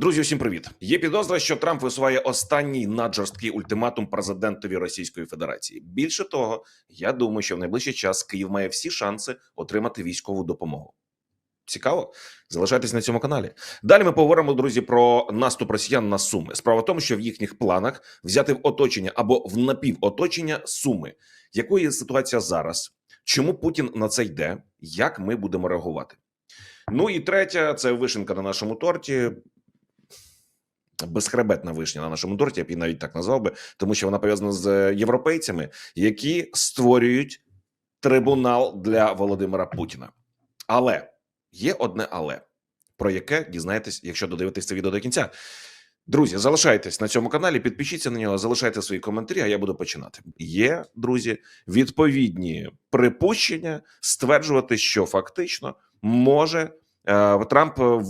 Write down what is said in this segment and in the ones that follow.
Друзі, усім привіт. Є підозра, що Трамп висуває останній наджорсткий ультиматум президентові Російської Федерації. Більше того, я думаю, що в найближчий час Київ має всі шанси отримати військову допомогу. Цікаво, залишайтесь на цьому каналі. Далі ми поговоримо, друзі, про наступ росіян на суми. Справа в тому, що в їхніх планах взяти в оточення або в напівоточення суми. Якою є ситуація зараз? Чому Путін на це йде? Як ми будемо реагувати? Ну і третя це вишенка на нашому торті. Безхребетна вишня на нашому торті, я б її навіть так назвав би, тому що вона пов'язана з європейцями, які створюють трибунал для Володимира Путіна. Але є одне але, про яке дізнаєтесь, якщо додивитесь це відео до кінця. Друзі, залишайтесь на цьому каналі, підпишіться на нього, залишайте свої коментарі, а я буду починати. Є, друзі, відповідні припущення стверджувати, що фактично може Трамп е,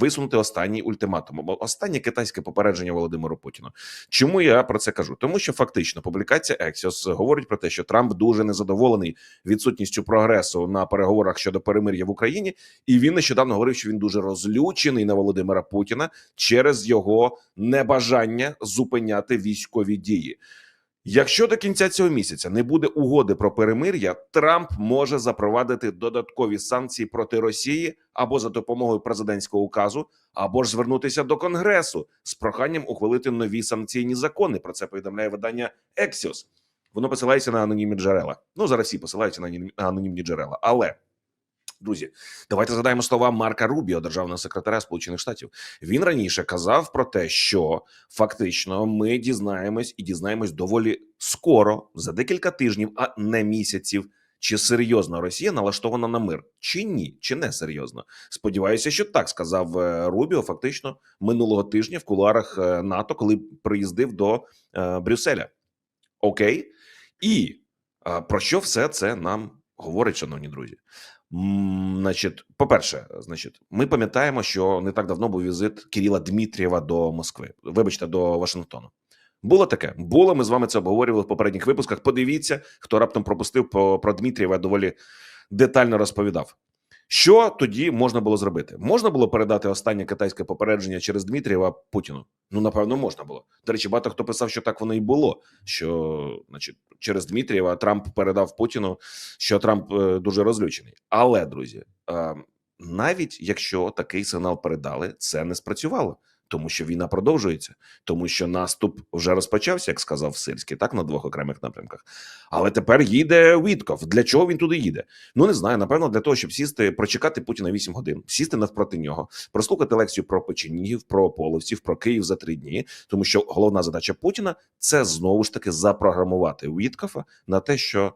висунути останній ультиматум, останнє китайське попередження Володимиру Путіну. Чому я про це кажу? Тому що фактично публікація Axios говорить про те, що Трамп дуже незадоволений відсутністю прогресу на переговорах щодо перемир'я в Україні, і він нещодавно говорив, що він дуже розлючений на Володимира Путіна через його небажання зупиняти військові дії. Якщо до кінця цього місяця не буде угоди про перемир'я, Трамп може запровадити додаткові санкції проти Росії або за допомогою президентського указу, або ж звернутися до Конгресу з проханням ухвалити нові санкційні закони. Про це повідомляє видання Axios. Воно посилається на анонімні джерела. Ну зараз всі посилаються на анонімні джерела. Але друзі, давайте згадаємо слова Марка Рубіо, державного секретаря Сполучених Штатів. Він раніше казав про те, що фактично ми дізнаємось і дізнаємось доволі скоро, за декілька тижнів, а не місяців. Чи серйозно Росія налаштована на мир, чи ні, чи не серйозно? Сподіваюся, що так сказав е, Рубіо. Фактично минулого тижня в кулуарах е, НАТО, коли приїздив до е, Брюсселя. Окей, і про що все це нам говорить, шановні друзі? Значить, по-перше, значить, ми пам'ятаємо, що не так давно був візит Кирила Дмитрієва до Москви. Вибачте, до Вашингтону. Було таке. Було. Ми з вами це обговорювали в попередніх випусках. Подивіться, хто раптом пропустив по, про Дмитрієва, доволі детально розповідав. Що тоді можна було зробити? Можна було передати останнє китайське попередження через Дмитрієва Путіну? Ну, напевно, можна було. До речі, багато хто писав, що так воно і було. Що, значить, через Дмитрієва Трамп передав Путіну, що Трамп е, дуже розлючений. Але, друзі, е, навіть якщо такий сигнал передали, це не спрацювало. Тому що війна продовжується, тому що наступ вже розпочався, як сказав Сирський, так на двох окремих напрямках. Але тепер їде Вітков. Для чого він туди їде? Ну не знаю. Напевно, для того, щоб сісти, прочекати Путіна 8 годин, сісти навпроти нього, прослухати лекцію про печенігів, про половців, про Київ за три дні. Тому що головна задача Путіна це знову ж таки запрограмувати Віткофа на те, що.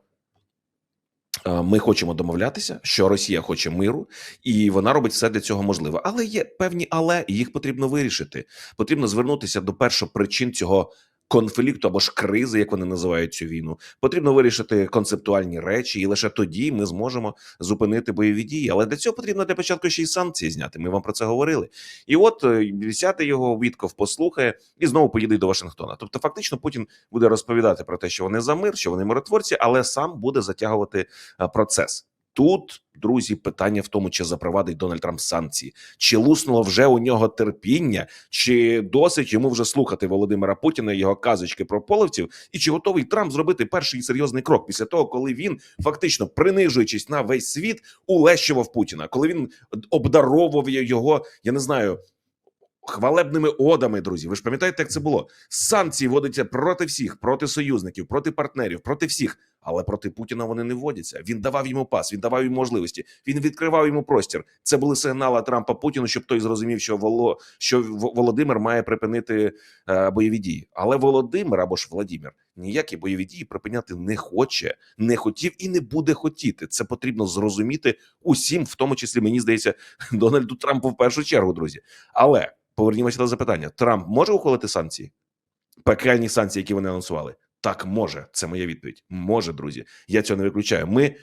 Е, Ми хочемо домовлятися, що Росія хоче миру, і вона робить все для цього можливе. Але є певні але, і їх потрібно вирішити. Потрібно звернутися до першопричин цього конфлікту або ж кризи, як вони називають цю війну. Потрібно вирішити концептуальні речі, і лише тоді ми зможемо зупинити бойові дії. Але для цього потрібно для початку ще й санкції зняти. Ми вам про це говорили. І от е, сяде його Вітков послухає і знову поїде до Вашингтона. Тобто, фактично, Путін буде розповідати про те, що вони за мир, що вони миротворці, але сам буде затягувати е, процес. Тут, друзі, питання в тому, чи запровадить Дональд Трамп санкції, чи луснуло вже у нього терпіння, чи досить йому вже слухати Володимира Путіна його казочки про половців, і чи готовий Трамп зробити перший серйозний крок після того, коли він фактично принижуючись на весь світ, улещував Путіна, коли він обдаровував його, я не знаю. Хвалебними одами, друзі. Ви ж пам'ятаєте, як це було? Санкції вводяться проти всіх, проти союзників, проти партнерів, проти всіх. Але проти Путіна вони не вводяться. Він давав йому пас, він давав йому можливості, він відкривав йому простір. Це були сигнали Трампа Путіну, щоб той зрозумів, що Воло що Володимир має припинити е, бойові дії. Але Володимир або ж Владимир ніякі бойові дії припиняти не хоче, не хотів і не буде хотіти. Це потрібно зрозуміти усім, в тому числі мені здається, Дональду Трампу в першу чергу, друзі. Але повернімося до запитання: Трамп може ухвалити санкції? Пекельні санкції, які вони анонсували. Так може, це моя відповідь. Може, друзі. Я цього не виключаю. Ми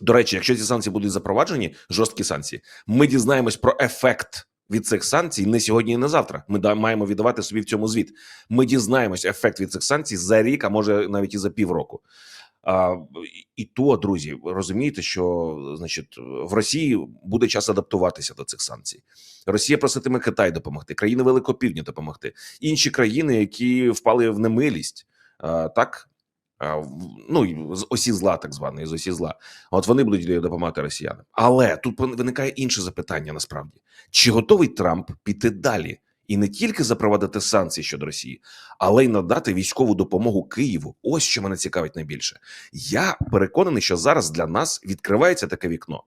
до речі, якщо ці санкції будуть запроваджені, жорсткі санкції, ми дізнаємось про ефект від цих санкцій не сьогодні і не завтра. Ми да, маємо віддавати собі в цьому звіт. Ми дізнаємось ефект від цих санкцій за рік, а може навіть і за півроку. А, і то, друзі, розумієте, що значить в Росії буде час адаптуватися до цих санкцій. Росія проситиме Китай допомогти, країни Великого Півдня допомогти, інші країни, які впали в немилість, а, так а, ну з осі зла, так званої з осі зла. От вони будуть допомагати росіянам. Але тут виникає інше запитання: насправді чи готовий Трамп піти далі і не тільки запровадити санкції щодо Росії, але й надати військову допомогу Києву. Ось що мене цікавить найбільше. Я переконаний, що зараз для нас відкривається таке вікно.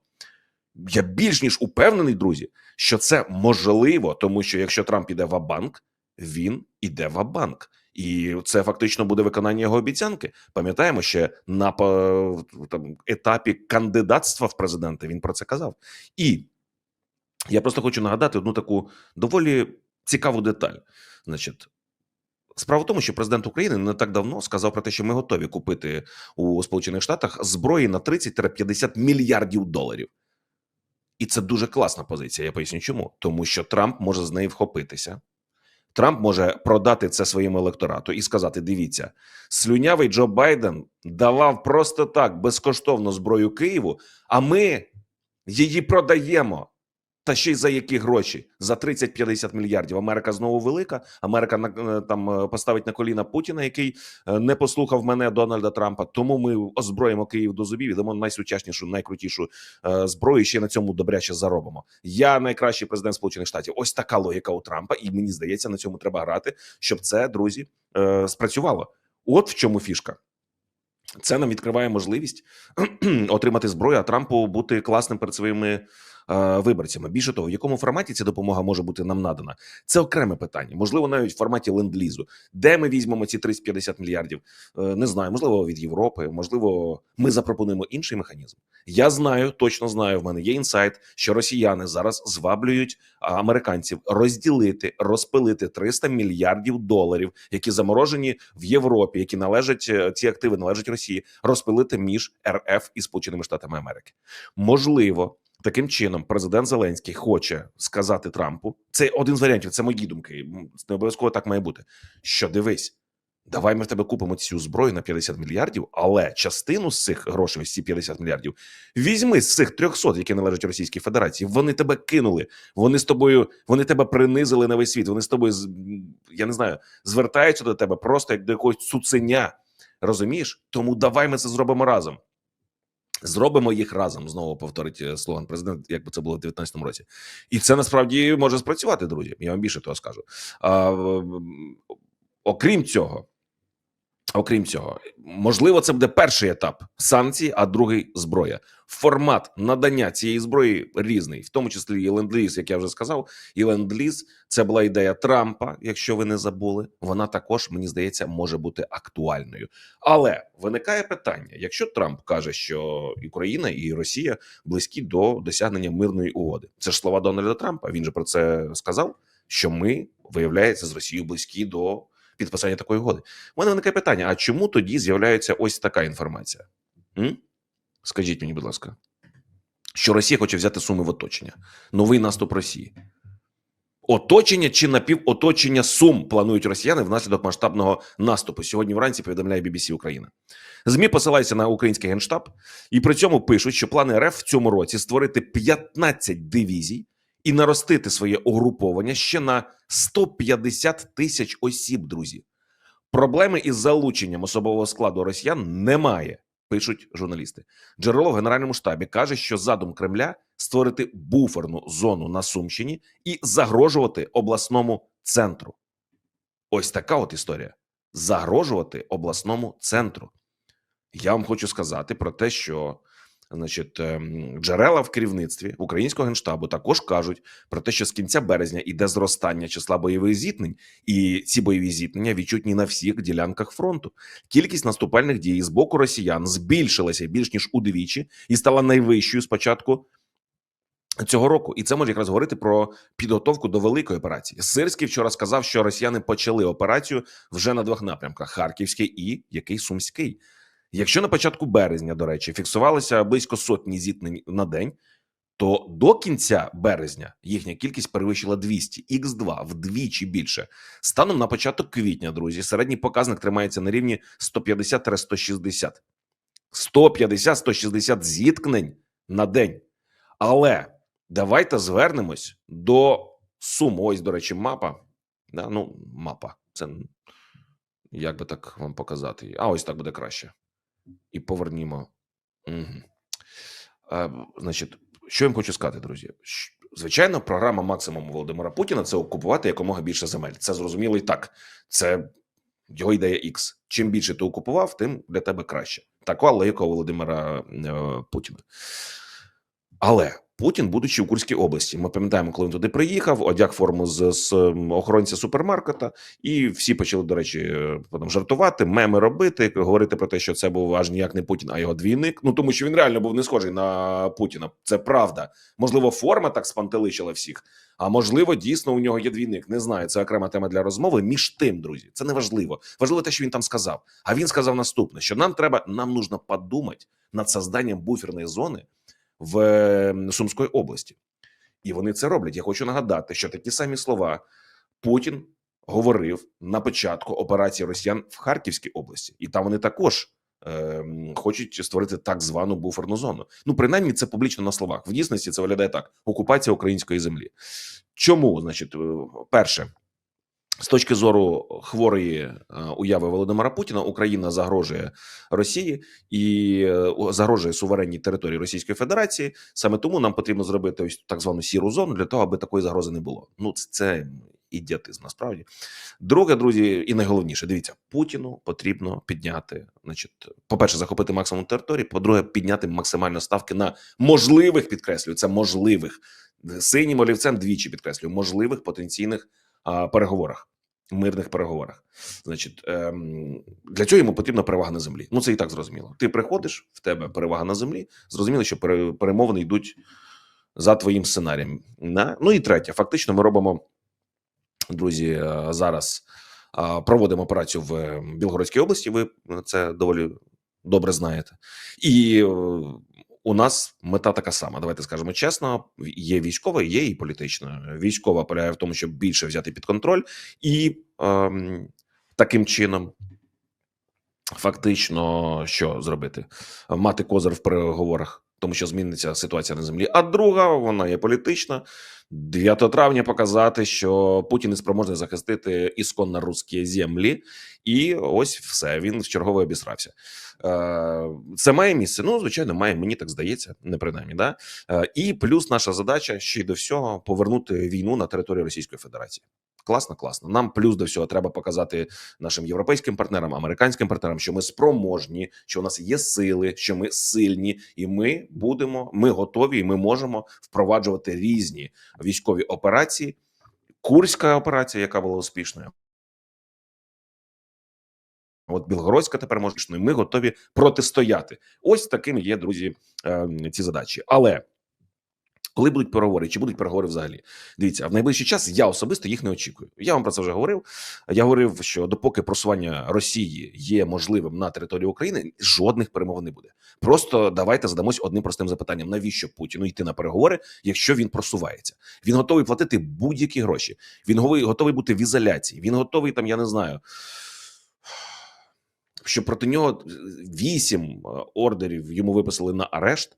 Я більш ніж упевнений, друзі, що це можливо, тому що якщо Трамп іде в банк, він іде в банк. І це фактично буде виконання його обіцянки. Пам'ятаємо, ще на там, етапі кандидатства в президенти він про це казав. І я просто хочу нагадати одну таку доволі цікаву деталь. Значить, справа в тому, що президент України не так давно сказав про те, що ми готові купити у Сполучених Штатах зброї на 30-50 мільярдів доларів. І це дуже класна позиція. Я поясню, чому. Тому що Трамп може з неї вхопитися. Трамп може продати це своєму електорату і сказати: дивіться, слюнявий Джо Байден давав просто так безкоштовно зброю Києву, а ми її продаємо. Та ще й за які гроші? За 30-50 мільярдів. Америка знову велика. Америка на- е, там е, поставить на коліна Путіна, який е, не послухав мене Дональда Трампа. Тому ми озброїмо Київ до зубів і найсучаснішу, найкрутішу зброю. Ще на цьому добряче заробимо. Я найкращий президент Сполучених Штатів. Ось така логіка у Трампа, і мені здається, на цьому треба грати, щоб це, друзі, спрацювало. От в чому фішка. Це нам відкриває можливість отримати зброю, а Трампу бути класним перед своїми виборцями. Більше того, в якому форматі ця допомога може бути нам надана, це окреме питання. Можливо, навіть в форматі ленд-лізу. Де ми візьмемо ці 350 мільярдів? Е, не знаю. Можливо, від Європи. Можливо, ми запропонуємо інший механізм. Я знаю, точно знаю. В мене є інсайт, що росіяни зараз зваблюють американців розділити, розпилити 300 мільярдів доларів, які заморожені в Європі, які належать е, ці активи належать Росії, розпилити між РФ і Сполученими Штатами Америки. Можливо, таким чином президент Зеленський хоче сказати Трампу. Це один з варіантів. Це мої думки. Не обов'язково так має бути. Що дивись. Давай ми в тебе купимо цю зброю на 50 мільярдів, але частину з цих грошей, ось ці 50 мільярдів, візьми з цих 300, які належать Російській Федерації. Вони тебе кинули. Вони з тобою, вони тебе принизили на весь світ. Вони з тобою я не знаю, звертаються до тебе просто як до якогось цуценя. Розумієш? Тому давай ми це зробимо разом. Зробимо їх разом. Знову повторить е, слоган президент, як би це було в 19-му році. І це насправді може спрацювати, друзі. Я вам більше того скажу. А, окрім цього, окрім цього, можливо, це буде перший етап санкцій, а другий зброя. Формат надання цієї зброї різний, в тому числі і ленд-ліз, як я вже сказав, і ленд-ліз це була ідея Трампа. Якщо ви не забули, вона також мені здається може бути актуальною. Але виникає питання: якщо Трамп каже, що Україна і Росія близькі до досягнення мирної угоди, це ж слова Дональда Трампа. Він же про це сказав. Що ми виявляється з Росією близькі до підписання такої угоди. У мене виникає питання: а чому тоді з'являється ось така інформація? М? Скажіть мені, будь ласка, що Росія хоче взяти суми в оточення, новий наступ Росії. Оточення чи напівоточення сум планують росіяни внаслідок масштабного наступу. Сьогодні вранці повідомляє BBC Україна. ЗМІ посилаються на український генштаб і при цьому пишуть, що плани РФ в цьому році створити 15 дивізій і наростити своє угруповання ще на 150 тисяч осіб. Друзі, проблеми із залученням особового складу росіян немає. Пишуть журналісти. Джерело в генеральному штабі каже, що задум Кремля створити буферну зону на Сумщині і загрожувати обласному центру. Ось така от історія: загрожувати обласному центру. Я вам хочу сказати про те, що значить, ем, джерела в керівництві українського генштабу також кажуть про те, що з кінця березня іде зростання числа бойових зіткнень, і ці бойові зіткнення відчутні на всіх ділянках фронту. Кількість наступальних дій з боку росіян збільшилася більш ніж удвічі і стала найвищою з початку цього року. І це може якраз говорити про підготовку до великої операції. Сирський вчора сказав, що росіяни почали операцію вже на двох напрямках: Харківський і який Сумський. Якщо на початку березня, до речі, фіксувалося близько сотні зіткнень на день, то до кінця березня їхня кількість перевищила 200, х 2 вдвічі більше. Станом на початок квітня, друзі, середній показник тримається на рівні 150-160. 150-160 зіткнень на день. Але давайте звернемось до сум. Ось, до речі, мапа. Да, ну, мапа. Це як би так вам показати? А ось так буде краще. І повернімо. Угу. А, значить, що я вам хочу сказати, друзі? Звичайно, програма максимум Володимира Путіна це окупувати якомога більше земель. Це зрозуміло і так. Це його ідея X. Чим більше ти окупував, тим для тебе краще. Така логіка Володимира е, Путіна. Але Путін, будучи в Курській області, ми пам'ятаємо, коли він туди приїхав, одяг форму з, з охоронця супермаркета, і всі почали, до речі, е, потім жартувати, меми робити, говорити про те, що це був аж ніяк не Путін, а його двійник. Ну тому що він реально був не схожий на Путіна. Це правда. Можливо, форма так спантеличила всіх. А можливо, дійсно у нього є двійник. Не знаю. Це окрема тема для розмови. Між тим, друзі, це не важливо. Важливо те, що він там сказав. А він сказав наступне: що нам треба, нам нужно подумати над созданням буферної зони в Сумської області, і вони це роблять. Я хочу нагадати, що такі самі слова Путін говорив на початку операції Росіян в Харківській області, і там вони також. е, Хочуть створити так звану буферну зону. Ну, принаймні, це публічно на словах. В дійсності це виглядає так: окупація української землі. Чому? Значить, е, перше, з точки зору хворої е, уяви Володимира Путіна, Україна загрожує Росії і е, загрожує суверенній території Російської Федерації. Саме тому нам потрібно зробити ось так звану сіру зону для того, аби такої загрози не було. Ну це, ідіотизм насправді. Друге, друзі, і найголовніше, дивіться, Путіну потрібно підняти, значить, по-перше, захопити максимум території. По-друге, підняти максимально ставки на можливих підкреслюю, це можливих синім олівцем двічі підкреслюю, можливих потенційних переговорах. Мирних переговорах, значить, ем, для цього йому потрібна перевага на землі. Ну це і так зрозуміло. Ти приходиш, в тебе перевага на землі. Зрозуміло, що перемовини йдуть за твоїм сценарієм. На? Ну і третє, фактично, ми робимо, друзі, е, зараз проводимо операцію в Білгородській області. Ви це доволі добре знаєте. І е, у нас мета така сама. Давайте скажемо чесно: є військова, є і політична. Військова полягає в тому, щоб більше взяти під контроль, і ем, таким чином. Фактично, що зробити? Мати козир в переговорах, тому що зміниться ситуація на землі. А друга, вона є політична. 9 травня показати, що Путін не спроможний захистити ісконно русські землі, і ось все. Він в чергове обісрався. Е, Це має місце. Ну, звичайно, має. Мені так здається, не принаймні. Да? Е, І плюс наша задача ще й до всього повернути війну на територію Російської Федерації. Класно, класно. Нам плюс до всього треба показати нашим європейським партнерам, американським партнерам, що ми спроможні, що у нас є сили, що ми сильні, і ми будемо, ми готові, і ми можемо впроваджувати різні військові операції. Курська операція, яка була успішною. От Білгородська тепер може успішною. Ми готові протистояти. Ось такими є друзі е, ці задачі. Але коли будуть переговори, чи будуть переговори взагалі? Дивіться, в найближчий час я особисто їх не очікую. Я вам про це вже говорив. Я говорив, що допоки просування Росії є можливим на території України, жодних перемовин не буде. Просто давайте задамось одним простим запитанням: навіщо Путіну йти на переговори, якщо він просувається? Він готовий платити будь-які гроші. Він готовий бути в ізоляції. Він готовий там, я не знаю. Що проти нього вісім е, ордерів йому виписали на арешт.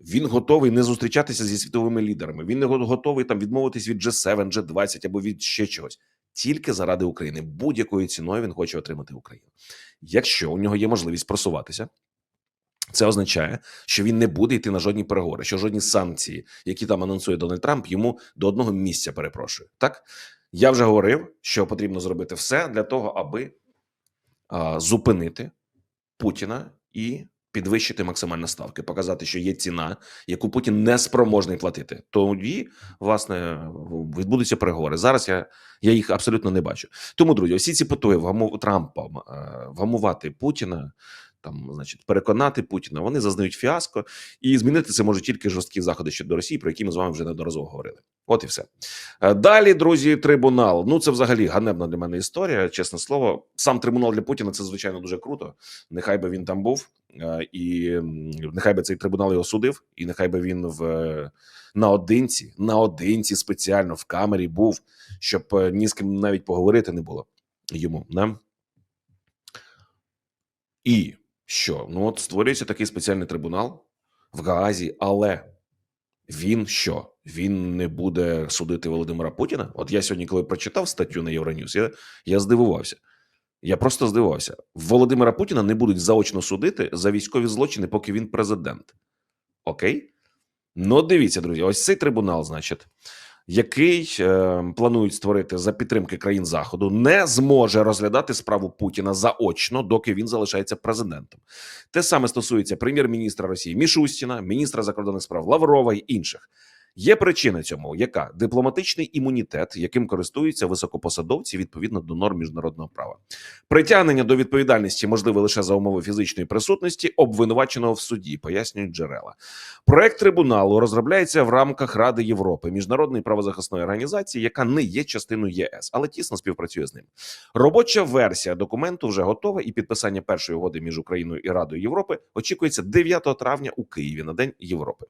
Він готовий не зустрічатися зі світовими лідерами. Він не готовий там відмовитись від G7, G20 або від ще чогось. Тільки заради України. Будь-якою ціною він хоче отримати Україну. Якщо у нього є можливість просуватися, це означає, що він не буде йти на жодні переговори, що жодні санкції, які там анонсує Дональд Трамп, йому до одного місця перепрошую. Так я вже говорив, що потрібно зробити все для того, аби зупинити Путіна і підвищити максимальні ставки, показати, що є ціна, яку Путін не спроможний платити. Тоді, власне, відбудуться переговори. Зараз я, я їх абсолютно не бачу. Тому, друзі, всі ці потуги вгаму Трампа е, вгамувати Путіна. Там, значить, переконати Путіна, вони зазнають фіаско, і змінити це можуть тільки жорсткі заходи щодо Росії, про які ми з вами вже неодноразово говорили. От і все. Е, Далі, друзі, трибунал. Ну це взагалі ганебна для мене історія. Чесне слово, сам трибунал для Путіна це звичайно дуже круто. Нехай би він там був, е, і нехай би цей трибунал його судив, і нехай би він в е, наодинці, наодинці спеціально в камері був, щоб ні з ким навіть поговорити не було йому. Да? І що ну от створюється такий спеціальний трибунал в Гаазі, але він що? Він не буде судити Володимира Путіна? От я сьогодні, коли прочитав статтю на Євроньюз, я, я здивувався. Я просто здивувався. Володимира Путіна не будуть заочно судити за військові злочини, поки він президент. Окей? Ну, дивіться, друзі, ось цей трибунал, значить, який е, планують створити за підтримки країн Заходу, не зможе розглядати справу Путіна заочно, доки він залишається президентом. Те саме стосується прем'єр-міністра Росії Мішустіна, міністра закордонних справ Лаврова й інших. Є причина цьому, яка дипломатичний імунітет, яким користуються високопосадовці відповідно до норм міжнародного права. Притягнення до відповідальності можливе лише за умови фізичної присутності обвинуваченого в суді, пояснюють джерела. Проект трибуналу розробляється в рамках Ради Європи, міжнародної правозахисної організації, яка не є частиною ЄС, але тісно співпрацює з ним. Робоча версія документу вже готова, і підписання першої угоди між Україною і Радою Європи очікується 9 травня у Києві на День Європи.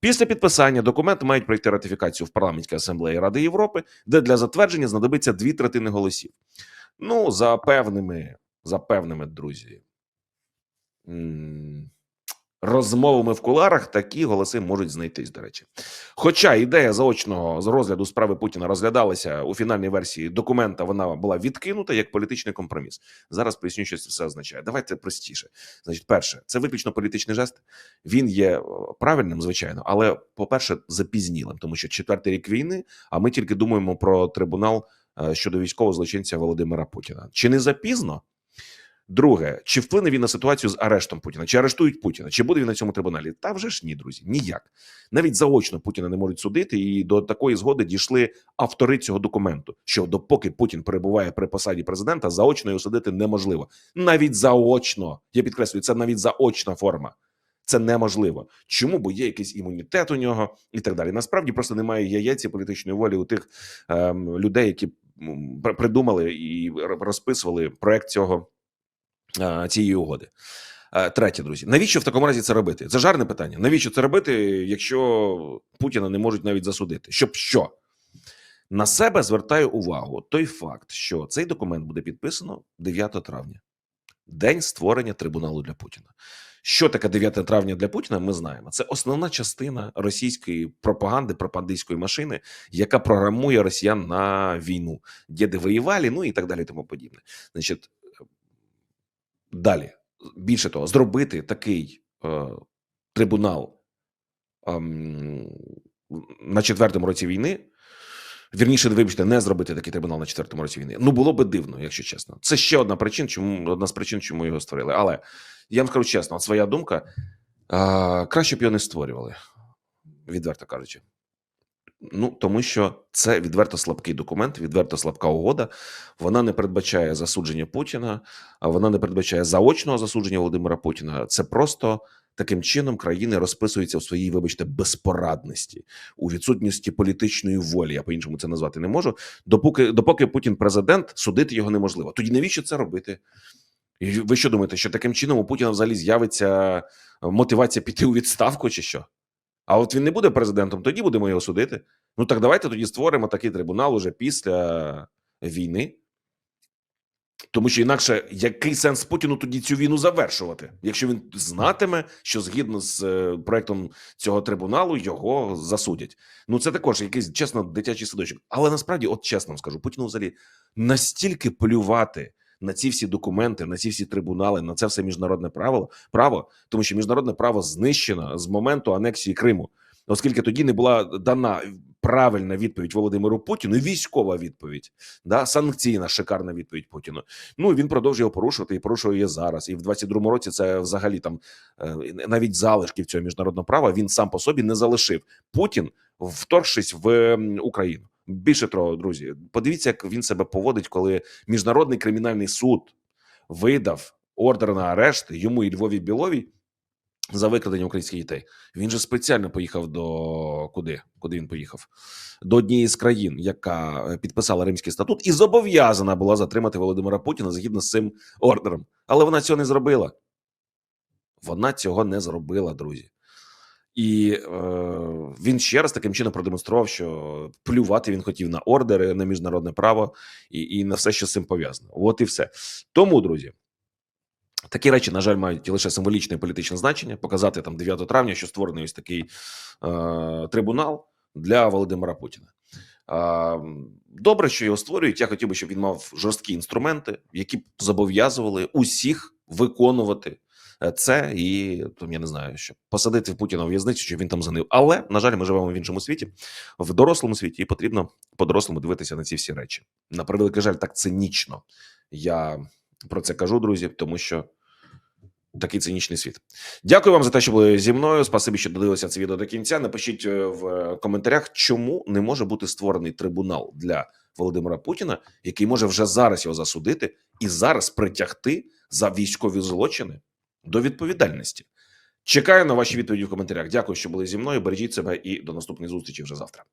Після підписання документи мають пройти ратифікацію в парламентській асамблеї Ради Європи, де для затвердження знадобиться дві третини голосів. Ну, за певними, за певними, друзі. Розмовами в куларах такі голоси можуть знайтись, до речі. Хоча ідея заочного з розгляду справи Путіна розглядалася у фінальній версії документа, вона була відкинута як політичний компроміс. Зараз поясню, що це все означає. Давайте простіше. Значить, перше, це виключно політичний жест. Він є е, правильним, звичайно, але, по-перше, запізнілим, тому що четвертий рік війни, а ми тільки думаємо про трибунал е, щодо військового злочинця Володимира Путіна. Чи не запізно? Друге, чи вплине він на ситуацію з арештом Путіна? Чи арештують Путіна? Чи буде він на цьому трибуналі? Та вже ж ні, друзі, ніяк. Навіть заочно Путіна не можуть судити, і до такої згоди дійшли автори цього документу. Що допоки Путін перебуває при посаді президента, заочно його судити неможливо. Навіть заочно. Я підкреслюю, це навіть заочна форма. Це неможливо. Чому? Бо є якийсь імунітет у нього і так далі. Насправді просто немає яєць і політичної волі у тих ем, людей, які придумали і розписували проект цього е, цієї угоди. Третє, друзі, навіщо в такому разі це робити? Це жарне питання. Навіщо це робити, якщо Путіна не можуть навіть засудити? Щоб що? На себе звертаю увагу той факт, що цей документ буде підписано 9 травня, день створення трибуналу для Путіна. Що таке 9 травня для Путіна? Ми знаємо. Це основна частина російської пропаганди, пропагандистської машини, яка програмує росіян на війну, де воювали, ну і так далі, тому подібне. Значить, далі більше того, зробити такий е, трибунал ем, на четвертому році війни. Вірніше, вибачте, не зробити такий трибунал на четвертому році війни. Ну було би дивно, якщо чесно. Це ще одна причин, чому одна з причин, чому його створили. Але я вам скажу чесно, своя думка. А, краще б його не створювали, відверто кажучи. Ну тому що це відверто слабкий документ, відверто слабка угода. Вона не передбачає засудження Путіна, а вона не передбачає заочного засудження Володимира Путіна. Це просто таким чином країни розписуються в своїй, вибачте, безпорадності у відсутності політичної волі. Я по-іншому це назвати не можу. Допоки допоки Путін президент, судити його неможливо. Тоді навіщо це робити? І ви що думаєте, що таким чином у Путіна взагалі з'явиться мотивація піти у відставку, чи що? А от він не буде президентом, тоді будемо його судити. Ну так давайте тоді створимо такий трибунал уже після війни. Тому що інакше який сенс Путіну тоді цю війну завершувати, якщо він знатиме, що згідно з е, проектом цього трибуналу його засудять. Ну це також якийсь чесно дитячий садочок. Але насправді, от чесно вам скажу, Путіну взагалі настільки плювати на ці всі документи, на ці всі трибунали, на це все міжнародне право, право, тому що міжнародне право знищено з моменту анексії Криму, оскільки тоді не була дана правильна відповідь Володимиру Путіну, військова відповідь, да санкційна шикарна відповідь Путіну. Ну він продовжує його порушувати і порушує її зараз. І в 22-му році це взагалі там е, навіть залишків цього міжнародного права він сам по собі не залишив. Путін, вторгшись в Україну. Більше того, друзі, подивіться, як він себе поводить, коли міжнародний кримінальний суд видав ордер на арешт йому і Львові Біловій за викрадення українських дітей. Він же спеціально поїхав до куди? Куди він поїхав? До однієї з країн, яка е, підписала Римський статут, і зобов'язана була затримати Володимира Путіна згідно з цим ордером. Але вона цього не зробила. Вона цього не зробила, друзі. І е, він ще раз таким чином продемонстрував, що плювати він хотів на ордери, на міжнародне право і, і на все, що з цим пов'язано. От і все. Тому, друзі, Такі речі, на жаль, мають лише символічне політичне значення. Показати там 9 травня, що створений ось такий е, трибунал для Володимира Путіна. Е, добре, що його створюють. Я хотів би, щоб він мав жорсткі інструменти, які б зобов'язували усіх виконувати це, і там я не знаю, що посадити Путіна в в'язницю, щоб він там занив. Але на жаль, ми живемо в іншому світі, в дорослому світі, і потрібно по-дорослому дивитися на ці всі речі. На превеликий жаль, так цинічно. Я про це кажу, друзі, тому що такий цинічний світ. Дякую вам за те, що були зі мною. Спасибі, що додивилися це відео до кінця. Напишіть е, в коментарях, чому не може бути створений трибунал для Володимира Путіна, який може вже зараз його засудити і зараз притягти за військові злочини до відповідальності. Чекаю на ваші відповіді в коментарях. Дякую, що були зі мною. Бережіть себе і до наступної зустрічі вже завтра.